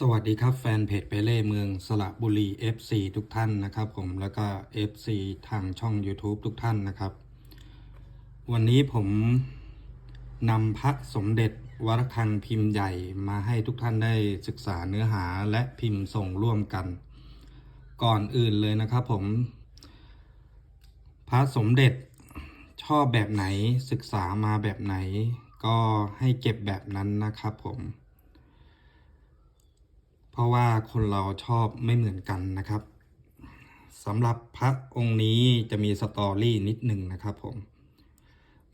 สวัสดีครับแฟนเพจไปเล่เมืองสระบุรี FC ทุกท่านนะครับผมแล้วก็ FC ทางช่อง YouTube ทุกท่านนะครับ วันนี้ผมนำพระสมเด็จวรคังพิมพ์ใหญ่มาให้ทุกท่านได้ศึกษาเนื้อหาและพิมพ์ส่งร่วมกัน ก่อนอื่นเลยนะครับผม พระสมเด็จชอบแบบไหนศึกษามาแบบไหน ก็ให้เก็บแบบนั้นนะครับผม เพราะว่าคนเราชอบไม่เหมือนกันนะครับสำหรับพระองค์นี้จะมีสตอรี่นิดหนึ่งนะครับผม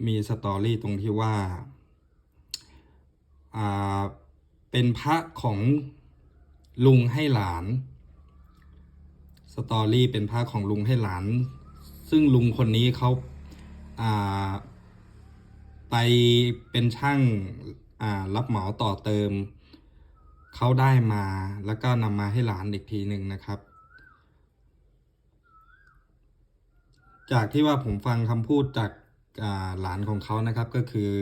มีสตอรี่ตรงที่ว่าอ่าเป็นพระของลุงให้หลาน สตอรี่เป็นพระของลุงให้หลาน ซึ่งลุงคนนี้เขาอ่าไปเป็นช่างอ่ารับเหมาต่อเติม เขาได้มาแล้วก็นำมาให้หลานอีกทีหนึ่งนะครับ จากที่ว่าผมฟังคำพูดจากาหลานของเขานะครับก็คือ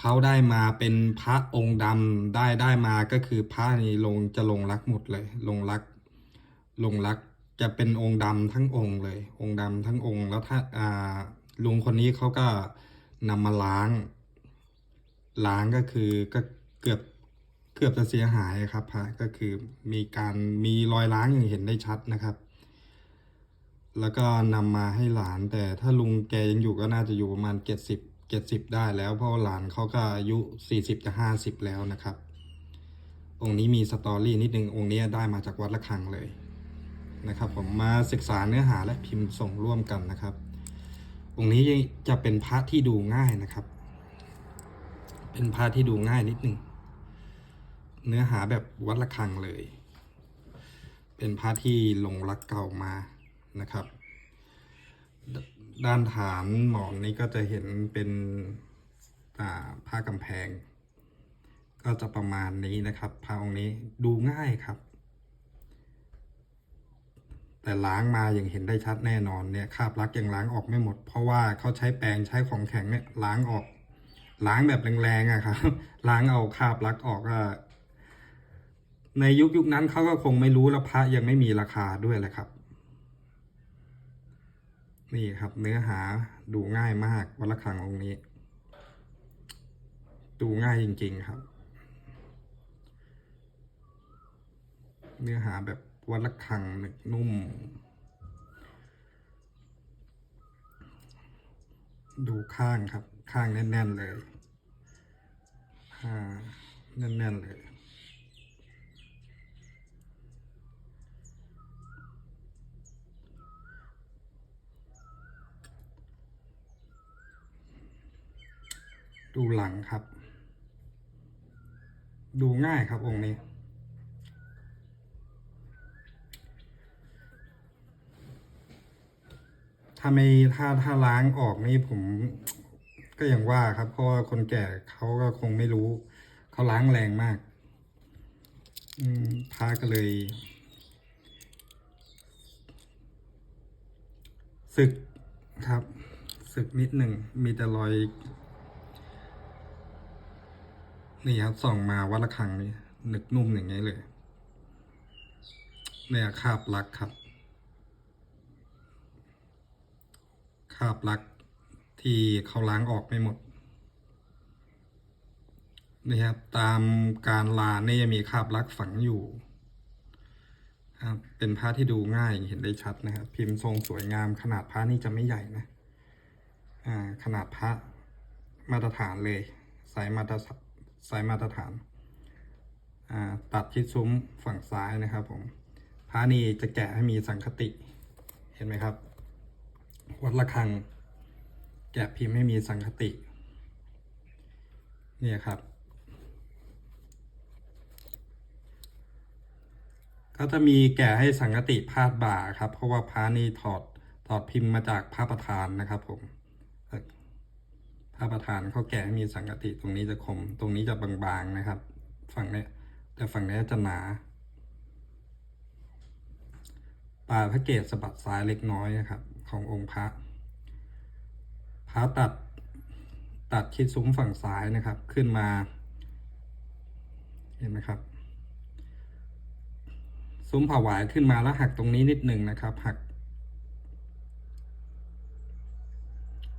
เขาได้มาเป็นพระองค์ดำได้ได้มาก็คือพระนี้ลงจะลงรักหมดเลย ลงรักลงรักจะเป็นองค์ดำทั้งองค์เลย องค์ดำทั้งองค์แล้วถ้าาลุงคนนี้เขาก็นำมาล้าง ล้างก็คือก็เกือบ เกือบจะเสียหายครับพระก็คือมีการมีรอยล้างอย่างเห็นได้ชัดนะครับ แล้วก็นำมาให้หลาน แต่ถ้าลุงแกยังอยู่ก็น่าจะอยู่ประมาณเจ็ดสิบเจ็ดสิบได้แล้ว เพราะหลานเขาก็อายุสี่สิบจะห้าสิบแล้วนะครับ องค์นี้มีสตอรี่นิดนึงองค์นี้ได้มาจากวัดละคังเลยนะครับ ผมมาศึกษาเนื้อหาและพิมพ์ส่งร่วมกันนะครับ องค์นี้จะเป็นพระที่ดูง่ายนะครับ เป็นพระที่ดูง่ายนิดนึง เนื้อหาแบบวัดละคังเลย เป็นพระที่ลงรักเก่ามานะครับดด้านฐานหมอนนี้ก็จะเห็นเป็นผ้ากำแพง ก็จะประมาณนี้นะครับพระองค์นี้ดูง่ายครับ แต่ล้างมาอย่างเห็นได้ชัดแน่นอนเนี่ยคราบลักยังล้างออกไม่หมด เพราะว่าเขาใช้แปรงใช้ของแข็งเนี่ยล้างออกล้างแบบแรงๆอะครับ ล้างเอาคราบลักออกก็ ในยุคยุคนั้นเขาก็คงไม่รู้แล้วพระยังไม่มีราคาด้วยแหละครับ นี่ครับเนื้อหาดูง่ายมากวัดระฆังองค์นี้ ดูง่ายจริง ๆครับ เนื้อหาแบบวัดระฆังหนึกนุ่ม ดูข้างครับ ข้างแน่น ๆ เลยอ่าแน่น ๆ เลย ดูหลังครับ ดูง่ายครับองค์นี้ ถ้าไม่ถ้าถ้าล้างออกนี่ผมก็อย่างว่าครับ เพราะว่าคนแก่เขาก็คงไม่รู้ เขาล้างแรงมาก อืมพาก็เลยสึกครับสึกนิดหนึ่งมีแต่รอย นี่ครับส่องมาวัดระฆังนี่หนึกนุ่มอย่างนี้เลยเนี่ยคาบลักครับคาบลักที่เขาล้างออกไม่หมดนี่ครับตามการลาเนี่ยังมีคาบลักฝังอยู่ครับเป็นผ้าที่ดูง่ายเห็นได้ชัดนะครับพิมพ์ทรงสวยงามขนาดผ้านี่จะไม่ใหญ่นะอ่าขนาดพระมาตรฐานเลยสายมาตรสาน ยมาตรฐานาตัดชิดซุ้มฝั่งซ้ายนะครับผมพระนี่จะแกะให้มีสังคติ เห็นไหมครับ วัดระฆัง แกะพิมพ์ให้มีสังคติ เนี่ยครับ ก็จะมีแกะให้สังคติพาดบ่าครับ เพราะว่าพระนี่ถอดถอดพิมพ์มาจากพระประธานนะครับผม ระประธานเขาแกะให้มีสังกติตรงนี้จะคม ตรงนี้จะบางๆนะครับ ฝั่งนี้แต่ฝั่งนี้จะหนาปลายพระเกศสะบัดซ้ายเล็กน้อยนะครับ ขององค์พระพระตัดตัดชิดซุ้มฝั่งซ้ายนะครับ ขึ้นมา เห็นไหมครับ ซุ้มผาหวายขึ้นมาแล้วหักตรงนี้นิดหนึ่งนะครับ หัก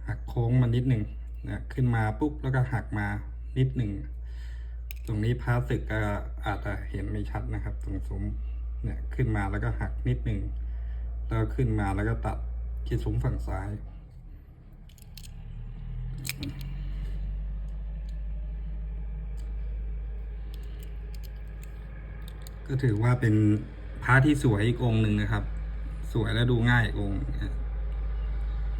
หักโค้งมานิดหนึ่ง นะขึ้นมาปุ๊บแล้วก็หักมานิดหนึ่ง ตรงนี้พาสึกก็อาจจะเห็นไม่ชัดนะครับ ตรงซุ้มเนี่ยขึ้นมาแล้วก็หักนิดหนึ่งแล้วขึ้นมาแล้วก็ตัดที่ซุ้มฝั่งซ้าย ก็ถือว่าเป็นพระที่สวยอีกองหนึ่งนะครับ สวยและดูง่ายอง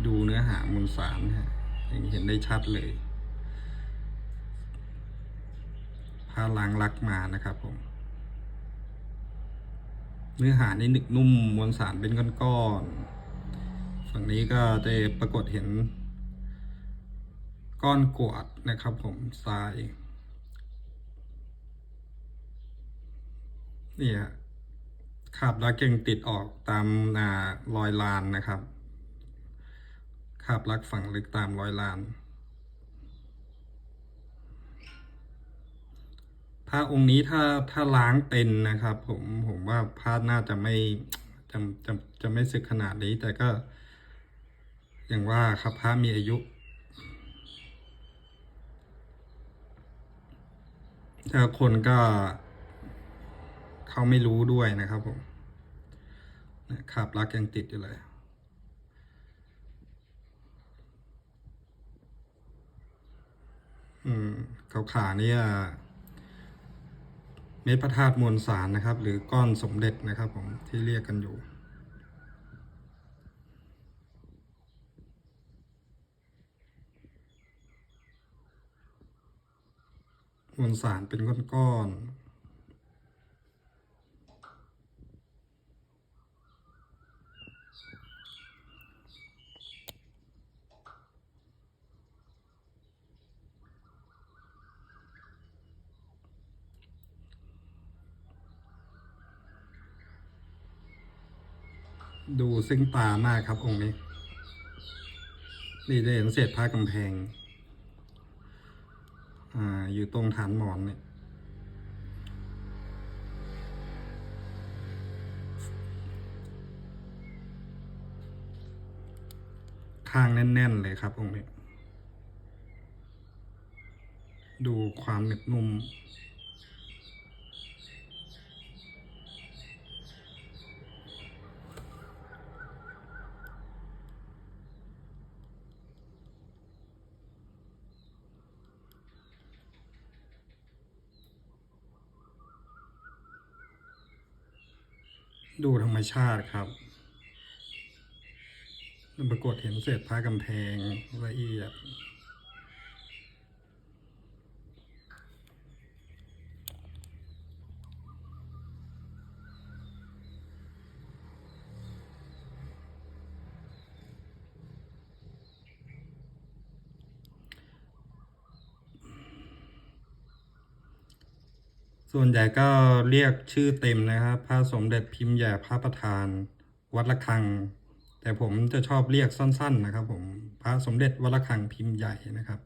ดูเนื้อหามวลสารนะฮะ อย่างเห็นได้ชัดเลยพระล้างรักมานะครับผม เนื้อหานี่หนึกนุ่มมวลสารเป็นก้อนๆฝั่งนี้ก็จะปรากฏเห็น ก้อนกวดนะครับผมทรายนี่ยคราบลักยังติดออกตามอ่ารอยลานนะครับ คาบลักฝังลึกตามรอยลาน พระองค์นี้ถ้าถ้าล้างเป็นนะครับ ผมผมว่าพระน่าจะไม่จะจะจะไม่สึกขนาดนี้แต่ก็ อย่างว่าครับพระมีอายุถ้าคนก็เขาไม่รู้ด้วยนะครับผมคาบลักยังติดอยู่เลย อืม เขาขาเนี่ยเม็ดพระธาตุมวลสารนะครับ หรือก้อนสมเด็จนะครับผมที่เรียกกันอยู่ มวลสารเป็นก้อนๆ ดูซึ่งตามากครับองค์นี้ นี่จะเห็นเศษผ้ากำแพง อ่า อยู่ตรงฐานหมอนเนี่ย ข้างแน่น ๆ เลยครับองค์นี้ ดูความหนึบนุ่ม ดูธรรมชาติครับปรากฏเห็นเศษผ้ากำแพงละเอียด ส่วนใหญ่ก็เรียกชื่อเต็มนะครับ พระสมเด็จพิมพ์ใหญ่พระประธาน วัดระฆัง แต่ผมจะชอบเรียกสั้น ๆ นะครับ ผมพระสมเด็จวัดระฆังพิมพ์ใหญ่นะครับ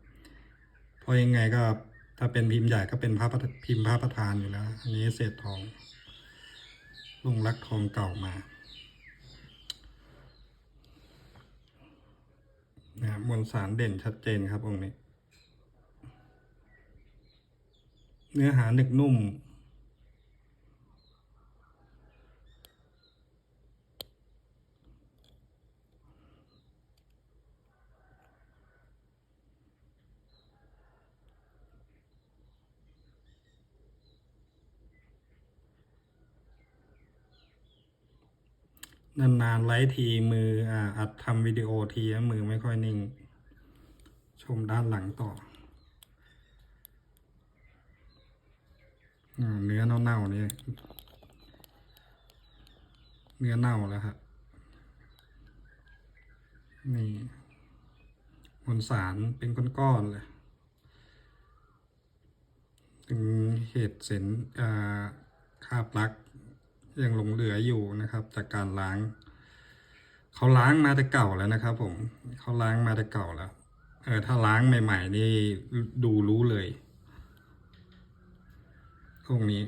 เพราะยังไงก็ถ้าเป็นพิมพ์ใหญ่ก็เป็นพระพิมพ์พระประธานอยู่แล้วอันนี้เศษทองลุงรักทองเก่ามานะครับมวลสารเด่นชัดเจนครับองค์นี้ เนื้อหาหนึกนุ่ม นานๆไลฟ์ทีมืออ่าอัดทำวิดีโอทีมือไม่ค่อยนิ่ง ชมด้านหลังต่อ อ่า เนื้อเน่าๆนี่เนื้อเน่าแล้วครับนี่มวลสารเป็นก้อนๆเลยถึงเหตุเสนอ่าคาบลักยังหลงเหลืออยู่นะครับ จากการล้าง เขาล้างมาแต่เก่าแล้วนะครับ ผมเขาล้างมาแต่เก่าแล้วเออถ้าล้างใหม่ ๆ นี่ดูรู้เลย องค์นี้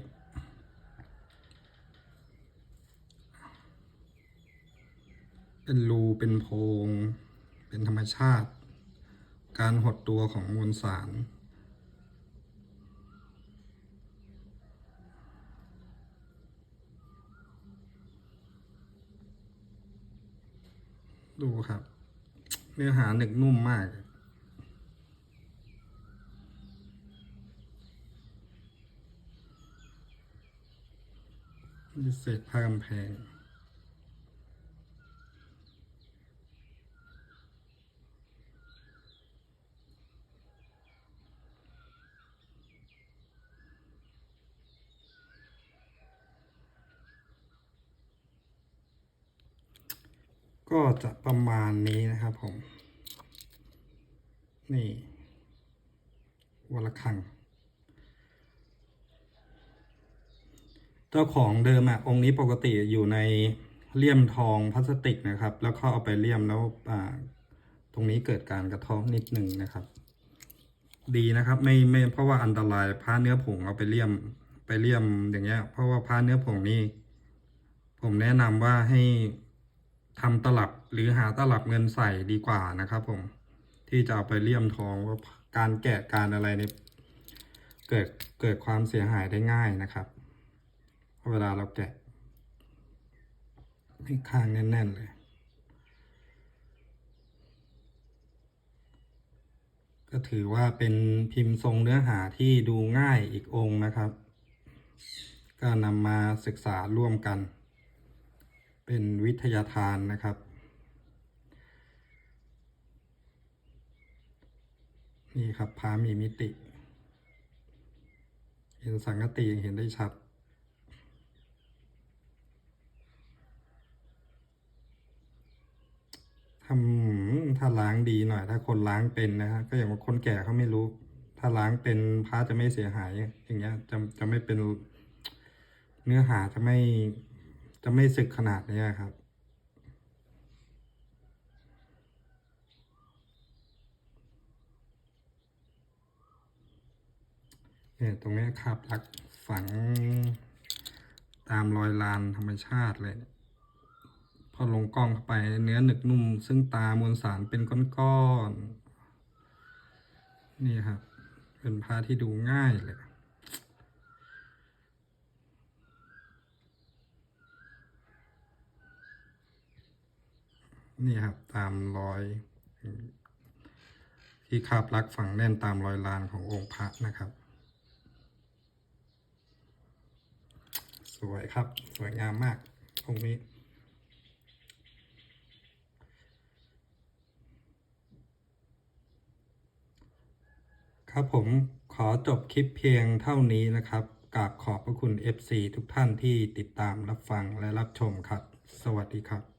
เป็นรูเป็นโพง เป็นธรรมชาติ การหดตัวของมวลสารดูครับ เนื้อหาหนึกนุ่มมาก นี่เศษผ้ากำแพงก็จะประมาณนี้นะครับผม นี่วัละคัง จ้าของเดิมอะองค์นี้ปกติอยู่ในเลี่ยมทองพลาสติกนะครับ แล้วเขาเอาไปเลี่ยมแล้วอ่าตรงนี้เกิดการกระเทาะนิดหนึ่งนะครับ ดีนะครับไม่ไม่เพราะว่าอันตรายผ้าเนื้อผงเอาไปเลี่ยมไปเลี่ยมอย่างเงี้ย เพราะว่าผ้าเนื้อผงนี่ผมแนะนำว่าให้ทำตลับหรือหาตลับเงินใส่ดีกว่านะครับ ผมที่จะเอาไปเลี่ยมทองว่าการแกะการอะไรเนี่ยเกิดเกิดความเสียหายได้ง่ายนะครับ เวลาเราแกะให้ข้างแน่น ๆ เลยก็ถือว่าเป็นพิมพ์ทรงเนื้อหาที่ดูง่ายอีกองค์นะครับ ก็นำมาศึกษาร่วมกัน เป็นวิทยาทานนะครับ นี่ครับพามีมิติ เห็นสังกติเห็นได้ชัด ทำถ้าล้างดีหน่อย ถ้าคนล้างเป็นนะฮะก็อย่างว่าคนแก่เขาไม่รู้ ถ้าล้างเป็นพระจะไม่เสียหาย อย่างเงี้ยจะจะไม่เป็นเนื้อหาจะไม่จะไม่สึกขนาดนี้ครับเนี่ยตรงนี้คาบลักฝังตามรอยลานธรรมชาติเลย พอลงกล้องเข้าไปเนื้อหนึกนุ่ม ซึ่งตามวลสารเป็นก้อนๆนี่ครับ เป็นผ้าที่ดูง่ายเลยนี่ครับ ตามรอย ที่คาบลักฝังแน่นตามรอยลานขององค์พระนะครับ สวยครับ สวยงามมากองค์นี้ ครับผมขอจบคลิปเพียงเท่านี้นะครับกราบขอบพระคุณ FC ทุกท่านที่ติดตามรับฟังและรับชมครับ สวัสดีครับ